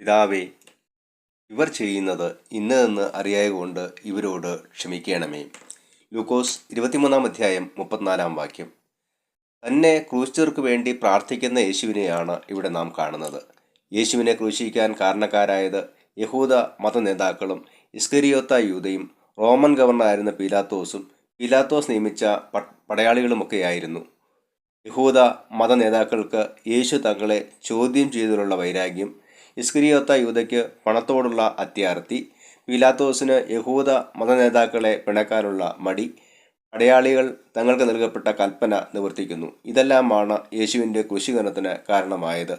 പിതാവേ ഇവർ ചെയ്യുന്നത് ഇന്നതെന്ന് അറിയായതുകൊണ്ട് ഇവരോട് ക്ഷമിക്കണമേ. ലൂക്കോസ് ഇരുപത്തിമൂന്നാം അധ്യായം മുപ്പത്തിനാലാം വാക്യം. തന്നെ ക്രൂശിച്ചവർക്ക് വേണ്ടി പ്രാർത്ഥിക്കുന്ന യേശുവിനെയാണ് ഇവിടെ നാം കാണുന്നത്. യേശുവിനെ ക്രൂശിക്കാൻ കാരണക്കാരായത് യഹൂദ മത നേതാക്കളും ഇസ്കരിയോത്ത യൂതയും റോമൻ ഗവർണറായിരുന്ന പീലാത്തോസും പീലാത്തോസ് നിയമിച്ച പടയാളികളുമൊക്കെയായിരുന്നു. യഹൂദ മത നേതാക്കൾക്ക് യേശു തങ്ങളെ ചോദ്യം ചെയ്തതിലുള്ള വൈരാഗ്യം ഇസ്കരിയോത്ത യൂതയ്ക്ക് പണത്തോടുള്ള അത്യാർത്തി പീലാത്തോസിന് യഹൂദ മതനേതാക്കളെ പിണക്കാനുള്ള മടി പടയാളികൾ തങ്ങൾക്ക് നൽകപ്പെട്ട കൽപ്പന നിവർത്തിക്കുന്നു. ഇതെല്ലാമാണ് യേശുവിന്റെ കൃഷികരണത്തിന് കാരണമായത്.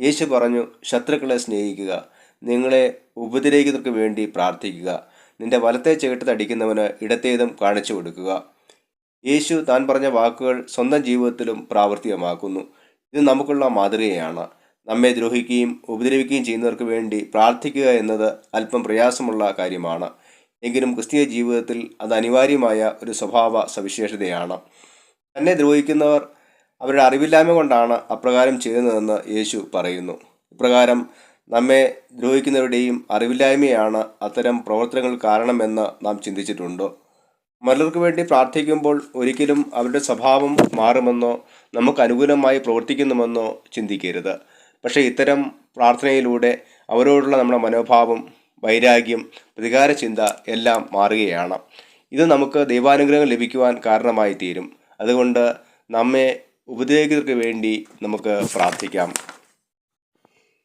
യേശു പറഞ്ഞു ശത്രുക്കളെ സ്നേഹിക്കുക നിങ്ങളെ ഉപദ്രവിക്കുന്നവർക്ക് വേണ്ടി പ്രാർത്ഥിക്കുക നിന്റെ വലത്തെ ചേട്ട് തടിക്കുന്നവന് ഇടത്തേതും കാണിച്ചു കൊടുക്കുക. യേശു താൻ പറഞ്ഞ വാക്കുകൾ സ്വന്തം ജീവിതത്തിലും പ്രാവർത്തികമാക്കുന്നു. ഇത് നമുക്കുള്ള മാതൃകയാണ്. നമ്മെ ദ്രോഹിക്കുകയും ഉപദ്രവിക്കുകയും ചെയ്യുന്നവർക്ക് വേണ്ടി പ്രാർത്ഥിക്കുക എന്നത് അല്പം പ്രയാസമുള്ള കാര്യമാണ്. എങ്കിലും ക്രിസ്തീയ ജീവിതത്തിൽ അത് അനിവാര്യമായ ഒരു സ്വഭാവ സവിശേഷതയാണ്. തന്നെ ദ്രോഹിക്കുന്നവർ അവരുടെ അറിവില്ലായ്മ കൊണ്ടാണ് അപ്രകാരം ചെയ്യുന്നതെന്ന് യേശു പറയുന്നു. ഇപ്രകാരം നമ്മെ ദ്രോഹിക്കുന്നവരുടെയും അറിവില്ലായ്മയാണ് അത്തരം പ്രവർത്തനങ്ങൾ കാരണമെന്ന് നാം ചിന്തിച്ചിട്ടുണ്ട്. മറ്റുള്ളവർക്ക് വേണ്ടി പ്രാർത്ഥിക്കുമ്പോൾ ഒരിക്കലും അവരുടെ സ്വഭാവം മാറുമെന്നോ നമുക്ക് അനുകൂലമായി പ്രവർത്തിക്കുന്നുമെന്നോ ചിന്തിക്കരുത്. പക്ഷേ ഇത്തരം പ്രാർത്ഥനയിലൂടെ അവരോടുള്ള നമ്മുടെ മനോഭാവം വൈരാഗ്യം പ്രതികാര ചിന്ത എല്ലാം മാറുകയാണ്. ഇത് നമുക്ക് ദൈവാനുഗ്രഹം ലഭിക്കുവാൻ കാരണമായി തീരും. അതുകൊണ്ട് നമ്മെ ഉപദേശികൾക്ക് വേണ്ടി നമുക്ക് പ്രാർത്ഥിക്കാം.